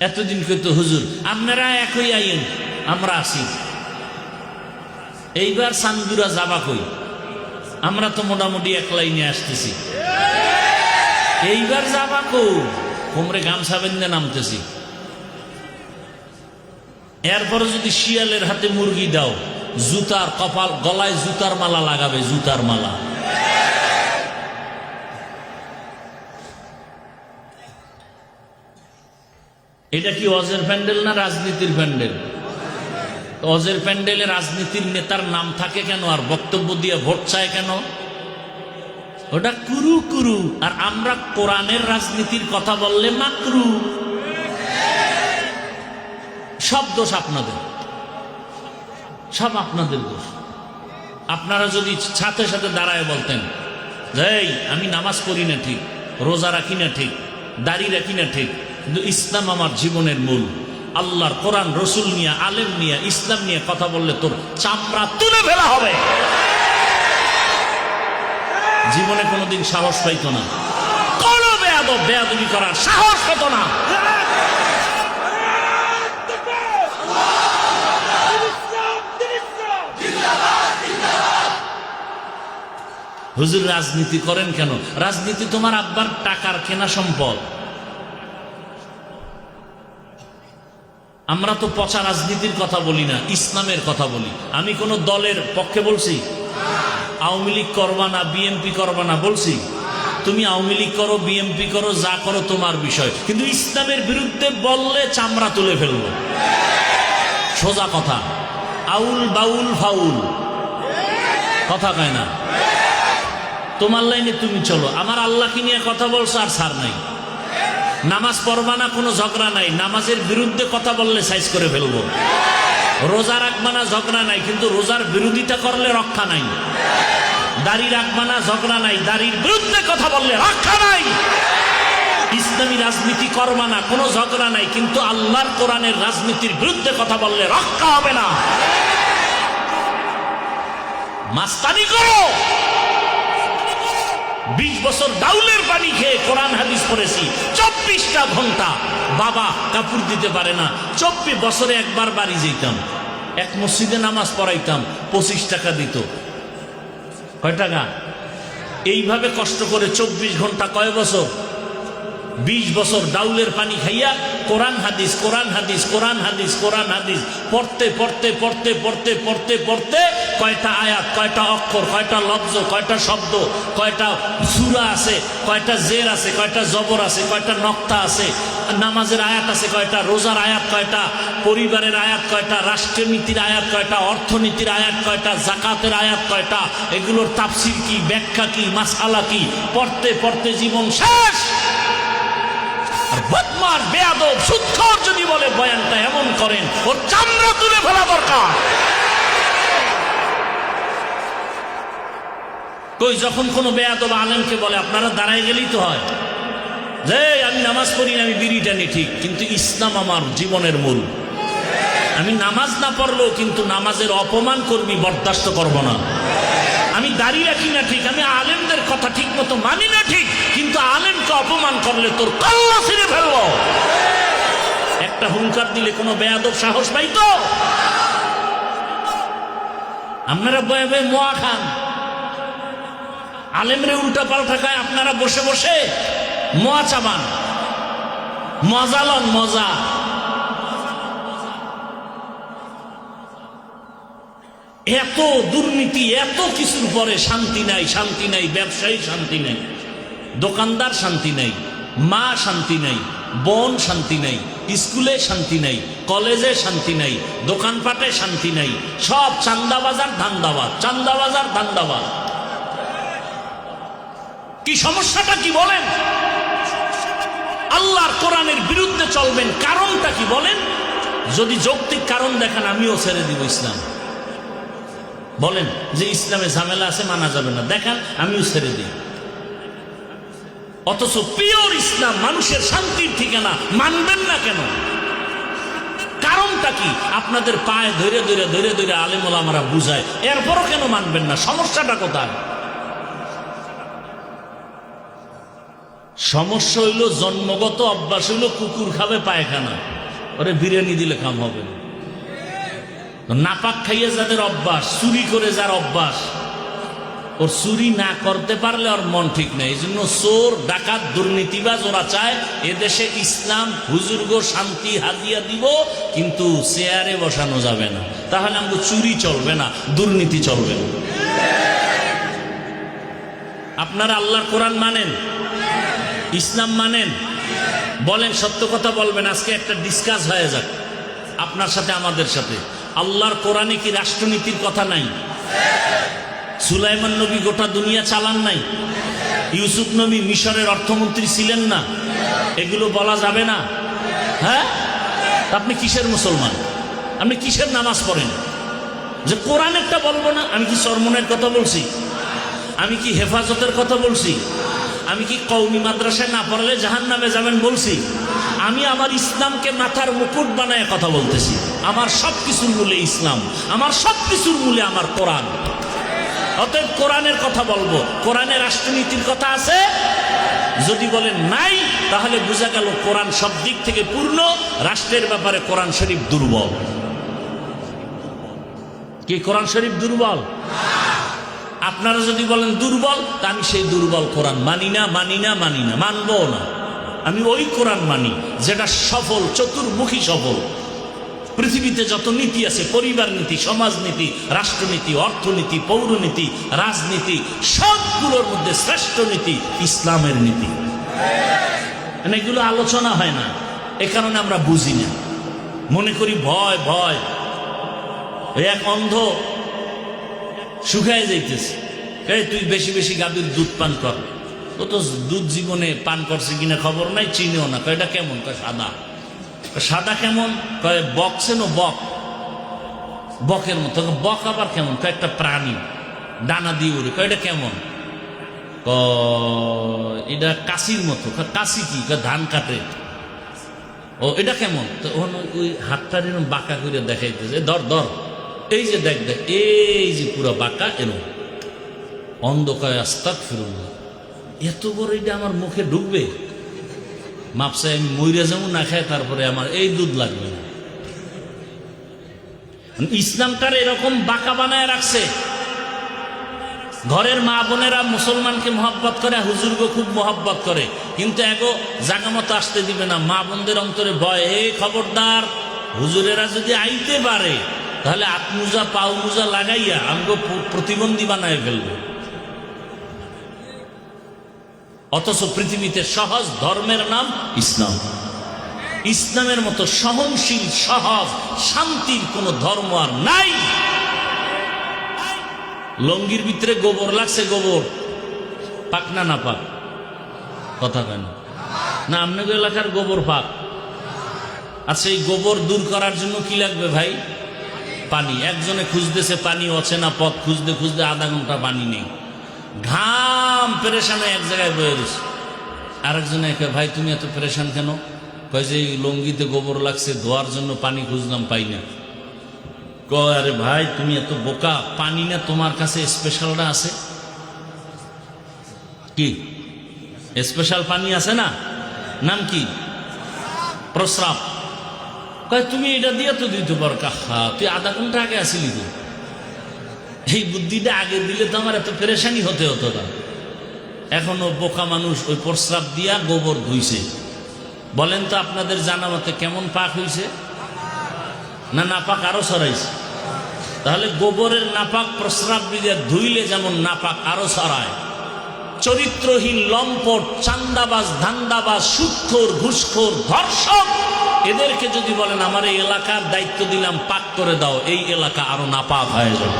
এতদিন কইতো, হুজুর, আপনারা একই আইন আমরা আসি। এইবার সানগুরা যাবা কই? আমরা তো মোটামুটি এক লাইনে আসতেছি। এইবার যাবা কো কোমরে গামছা বেঁধে নামতেছি। এরপরে যদি শিয়ালের হাতে মুরগি দাও, জুতার কপাল, গলায় জুতার মালা লাগাবে, জুতার মালা। এটা কি অজের প্যান্ডেল না রাজনীতির প্যান্ডেল? অজের প্যান্ডেলে রাজনীতির নেতার নাম থাকে কেন? আর বক্তব্য দিয়ে ভোট চায় কেন? ওটা কুরু কুরু। আর আমরা কোরআনের রাজনীতির কথা বললে মাকরু। সব দোষ আপনাদের। সব আপনাদের দোষ। আপনারা যদি সাথে সাথে দাঁড়ায় বলতেন এই, আমি নামাজ পড়ি না ঠিক, রোজা রাখি না ঠিক, দাড়ি রাখি না ঠিক কিন্তু ইসলাম আমার জীবনের মূল। আল্লাহর কোরআন, রসুল নিয়ে, আলেম নিয়ে, ইসলাম নিয়ে কথা বললে তোর চামড়া তুলে ফেলা হবে। জীবনে কোনোদিন সাহস পাইতো না। কোনো বেয়াদব বেয়াদবি করার সাহস পেত না। হুজুর, রাজনীতি করেন কেন? রাজনীতি তোমার আব্বার টাকার কেনা সম্পদ। আমরা তো পচা রাজনীতির কথা বলি না, ইসলামের কথা বলি। আমি কোন দলের পক্ষে বলছি? আওয়ামী লীগ করবা না, বিএনপি করবা না, বলছি? তুমি আওয়ামী লীগ করো, বিএনপি করো, যা করো তোমার বিষয়। কিন্তু ইসলামের বিরুদ্ধে বললে চামড়া তুলে ফেলব। সোজা কথা। আউল বাউল ফাউল। কথা কয় না? তোমার লাইনে তুমি চলো। আমার আল্লাহকে নিয়ে কথা বলছো আর সার নাই। নামাজ পড়বা না, কোনো ঝগড়া নাই। নামাজের বিরুদ্ধে কথা বললে সাইজ করে ফেলব। রোজা রাখবা না ঝগড়া নাই, কিন্তু রোজার বিরোধিতা করলে রক্ষা নাই। দাড়ি রাখবা না ঝগড়া নাই, দাড়ির বিরুদ্ধে কথা বললে রক্ষা নাই। ইসলামী রাজনীতি করবা না, কোনো ঝগড়া নাই, কিন্তু আল্লাহর কোরআনের রাজনীতির বিরুদ্ধে কথা বললে রক্ষা হবে না। মাস্তানি করো। বিশ বছর ডাউলের পানি খেয়ে কোরআন হাদিস করেছি পড়েছি চব্বিশটা ঘণ্টা বাবা কাপড় দিতে পারে না। চব্বিশ বছরে একবার বাড়ি যেতাম। এক মসজিদে নামাজ পড়াইতাম, পঁচিশ টাকা দিত। কয় টাকা? এইভাবে কষ্ট করে চব্বিশ ঘণ্টা কয় বছর? বিশ বছর ডাউলের পানি খাইয়া কোরআন হাদিস কোরআন হাদিস কোরআন হাদিস কোরআন হাদিস, পড়তে পড়তে পড়তে পড়তে পড়তে পড়তে কয়টা আয়াত, কয়টা অক্ষর, কয়টা লব্জ, কয়টা শব্দ, কয়টা সুরা আছে, কয়টা জের আছে, কয়টা জবর আছে, কয়টা নক্তা আছে, নামাজের আয়াত আছে, কয়টা রোজার আয়াত, কয়টা পরিবারের আয়াত, কয়টা রাষ্ট্রনীতির আয়াত, কয়টা অর্থনীতির আয়াত, কয়টা জাকাতের আয়াত, কয়টা এগুলোর তাফসির কি, ব্যাখ্যা কি মাসালা কি? পড়তে পড়তে জীবন শেষ! বদমার বেয়াদব সুৎখর যদি বলে বয়ানটা এমন করেন, ওর চামড়া তুলে ফেলা দরকার। কই, যখন কোনো বেয়াদব আলেমকে বলে, আপনারা দাঁড়ায় গেলেই তো হয়। যে, আমি নামাজ পড়ি আমি বিড়ি টানি, ঠিক, কিন্তু ইসলাম আমার জীবনের মূল। আমি নামাজ না পড়লেও কিন্তু নামাজের অপমান করবি বরদাস্ত করব না। আমি দাঁড়িয়ে রাখি না ঠিক, আমি আলেমদের কথা ঠিক মতো মানি না ঠিক, কিন্তু আলেমকে অপমান করলে তোর কল্লা ছিঁড়ে ফেলব। একটা হুঙ্কার দিলে কোনো বেয়াদব সাহস পাই তো? আপনারা বয়ে বয়ে মোয়া খান। আলেমরে উল্টা পাল্টা খায়, আপনারা বসে বসে মোয়া চাবান। মজা লন, মজা। এত দুর্নীতি, এত কিছুর পরে শান্তি নাই শান্তি নাই, ব্যবসায়ী শান্তি নাই, দোকানদার শান্তি নাই, মা শান্তি নাই, বোন শান্তি নাই, স্কুলে শান্তি নাই, কলেজে শান্তি নাই, দোকানপাটে শান্তি নাই, সব চান্দাবাজার ধান্দাবাদ চান্দাবাজার ধান্দাবাদ। কি সমস্যাটা কি বলেন? আল্লাহর কোরআনের বিরুদ্ধে চলবেন কারণটা কি বলেন? যদি যৌক্তিক কারণ দেখান, আমিও ছেড়ে দিব ইসলাম। বলেন যে ইসলামে ঝামেলা আছে, মানা যাবে না। দেখান, আমিও ছেড়ে দিই। অথচ পিওর ইসলাম মানুষের শান্তির ঠিকানা মানবেন না কেন? কারণটা কি? আপনাদের পায়ে ধরে ধরে ধরে ধরে আলেমুল আমরা বুঝায়, এরপরও কেন মানবেন না? সমস্যাটা কোথায়? সমস্যা হইল জন্মগত, অভ্যাস হইল কুকুর খাবে পায়খানা। ওরে বিরিয়ানি দিলে কাম হবে না। নাপাক খাইয়ে যাদের অভ্যাস, চুরি করে যার অভ্যাস। ওর চুরি না করতে পারলে ওর মন ঠিক নেই। এই জন্য চোর, ডাকাত, দুর্নীতিবাজ ওরা চায়, এদেশে ইসলাম, হুজুর্গ, শান্তি, হাদিয়া দিব, কিন্তু চেয়ারে বসানো যাবে না। তাহলে আমাকে চুরি চলবে না, দুর্নীতি চলবে না। আপনারা আল্লাহর কোরআন মানেন? ইসলাম মানেন? বলেন, সত্য কথা বলবেন, আজকে একটা ডিসকাস হয়ে যাক। আপনার সাথে, আমাদের সাথে। আল্লাহর কোরআনে কি রাষ্ট্রনীতির কথা নাই? সুলাইমান নবী গোটা দুনিয়া চালান নাই? ইউসুফ নবী মিশরের অর্থমন্ত্রী ছিলেন না? এগুলো বলা যাবে না? হ্যাঁ? আপনি কিসের মুসলমান? আপনি কিসের নামাজ পড়েন? যে কোরআন একটা বলব না, আমি কি সরমনের কথা বলছি? আমি কি হেফাজতের কথা বলছি? আমি কি কৌমি মাদ্রাসায় না পড়লে জাহান নামে যাবেন বলছি? আমি আমার ইসলামকে মাথার মুকুট বানায় কথা বলতেছি। আমার সব কিছুর মূলে ইসলাম। আমার সব কিছুর মূলে আমার কোরআন। অতএব কোরআনের কথা বলব। কোরআনের রাষ্ট্রনীতির কথা আছে। যদি বলেন নাই, তাহলে বোঝা গেল কোরআন সব দিক থেকে পূর্ণ। রাষ্ট্রের ব্যাপারে কোরআন শরীফ দুর্বল। কি কোরআন শরীফ দুর্বল? আপনারা যদি বলেন দুর্বল, তা আমি সেই দুর্বল কোরআন মানি না মানি না মানি না মানবো না। আমি ওই কোরআন মানি, যেটা সফল, চতুর্মুখী সফল। পৃথিবীতে যত নীতি আছে, পরিবার নীতি, সমাজ নীতি, রাষ্ট্রনীতি, অর্থনীতি, পৌরনীতি, রাজনীতি, সবগুলোর মধ্যে শ্রেষ্ঠ নীতি ইসলামের নীতি। মানে এগুলো আলোচনা হয় না, এ কারণে আমরা বুঝি না। মনে করি ভয় ভয়। এক অন্ধ শুকায় যাইতেছে। তুই বেশি বেশি গাভীর দুধ পান কর। ও তো দুধ জীবনে পান করছে কিনা খবর নাই, চিনিও না। এটা কেমন? কয়, সাদা। সাদা কেমন? কয়, বক চেনো বক। বকের মতো। বক আবার কেমন? কয়, একটা প্রাণী। ডানা দিয়ে উড়ে। কয়, এটা কেমন? এটা কাশির মতো। কাশি কি? ধান কাটে। ও, এটা কেমন? তো ওই হাতটা এরকম বাঁকা করে দেখাইতেছে। ধর ধর। এই যে দেখ দেখ, এই যে পুরো বাঁকা এরকম অন্ধকায় আস্তাক ফিরুন এত বড় এটা আমার মুখে ঢুকবে? মাপসায় আমি মইরা যেমন না খাই তারপরে আমার এই দুধ লাগবে না। ইসলামটার এরকম বাঁকা বানায় রাখছে? ঘরের মা বোনেরা মুসলমানকে মহব্বত করে হুজুরকে খুব মহব্বত করে। কিন্তু এগো জাগা মতো আসতে দিবে না। মা বোনদের অন্তরে ভয়। হে খবরদার, হুজুরেরা যদি আইতে পারে, তাহলে আত্মুজা পাউ মুজা লাগাইয়া আমগো প্রতিবন্ধী বানায় ফেলবে। অথচ পৃথিবীতে সহজ ধর্মের নাম ইসলাম। ইসলামের মতো সহনশীল, সহজ, শান্তির কোনো ধর্ম আর নাই। লঙ্গির ভিতরে গোবর লাগছে, গোবর। পাক না না পাক? কথা কেন না। আপনাদের এলাকার গোবর পাক। আচ্ছা এই গোবর দূর করার জন্য কি লাগবে ভাই? পানি। একজনে খুঁজতেছে পানি, অচেনা পথ খুঁজতে খুঁজতে আধা ঘণ্টা পানি নেই। ঘাম পেরেশানে এক জায়গায় বয়ে রয়েছে আরেকজনে একে ভাই, তুমি এত পেরেশান কেন? কয় যে, এই লঙ্গিতে গোবর লাগছে, ধোয়ার জন্য পানি খুঁজলাম, পাই না। কয়, আরে ভাই, তুমি এত বোকা, পানি না তোমার কাছে স্পেশালটা আছে? কি? স্পেশাল পানি আছে না? নাম কি? প্রস্রাব। কয়, তুমি এটা দিয়ে তো দিতে পারো। কাহা তুই আধা ঘণ্টা আগে আসিলি তো? এই বুদ্ধিটা আগে দিলে তো আমার এত পেরেশানি হতে হতো না। এখনও বোকা মানুষ ওই প্রস্রাব দিয়া গোবর ধুইছে। বলেন তো আপনাদের জানা মতে কেমন পাক হইছে? না নাপাক আরও সরাইছে তাহলে গোবরের নাপাক প্রস্রাব দিয়ে ধুইলে যেমন নাপাক আরও সরায় চরিত্রহীন লম্পট, চান্দাবাজ, ধান্দাবাজ, সুৎখোর, ঘুষখোর, ধর্ষক, এদেরকে যদি বলেন, আমার এই এলাকার দায়িত্ব দিলাম, পাক করে দাও, এই এলাকা আরও নাপাক হয়ে যাবে।